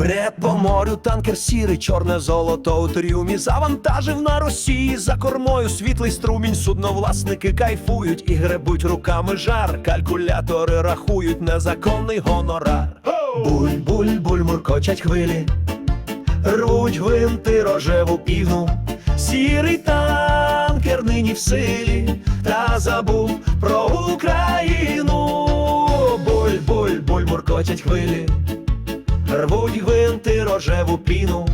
Бре по морю танкер сірий, чорне золото у трюмі. Завантажив на Росії за кормою світлий струмінь. Судновласники кайфують і гребуть руками жар. Калькулятори рахують незаконний гонорар. Буль, буль, буль, муркочать хвилі. Рвуть гвинти рожеву пігну. Сірий танкер нині в силі. Та забув про Україну. Буль, буль, буль, муркочать хвилі Рвуть гвинти рожеву піну,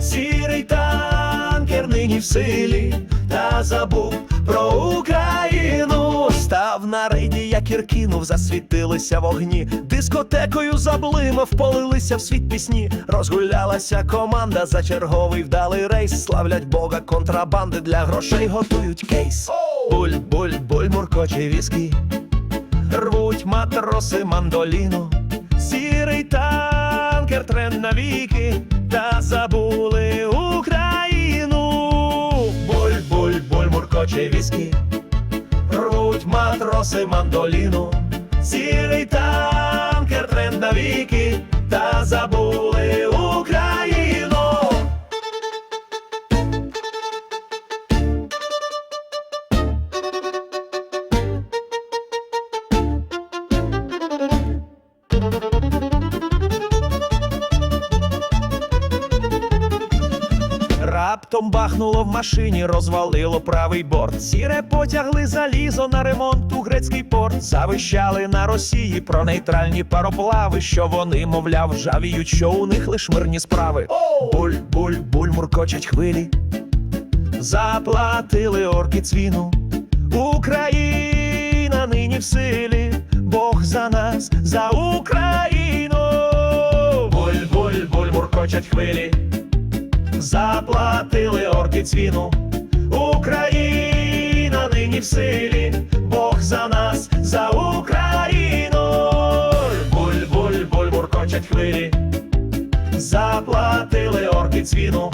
сірий танкер нині в силі, та забув про Україну. Став на рейді, як іркинув, засвітилися вогні, дискотекою заблимав, полилися в світ пісні. Розгулялася команда за черговий вдалий рейс. Славлять Бога, контрабанди для грошей готують кейс. Буль, буль, буль, муркоче віскі. Рвуть матроси мандоліну, сірий танкер тренд навіки, та забули Україну. Буль, буль, буль, муркоче віскі, рвуть матроси мандоліну, сірий танкер тренд навіки, та забули Раптом бахнуло в машині, розвалило правий борт. Сіре потягли залізо на ремонт у грецький порт. Завищали на Росії про нейтральні пароплави, що вони, мовляв, жавіють, що у них лиш мирні справи. Буль, буль, буль, муркочуть хвилі. Заплатили орки цвіну. Україна нині в силі. Бог за нас, за Україну. Буль, буль, буль, муркочуть хвилі заплатили орки цвіну. Україна нині в силі, Бог за нас, за Україну. Буль, буль, буль, буркочать хвилі, заплатили орки цвіну.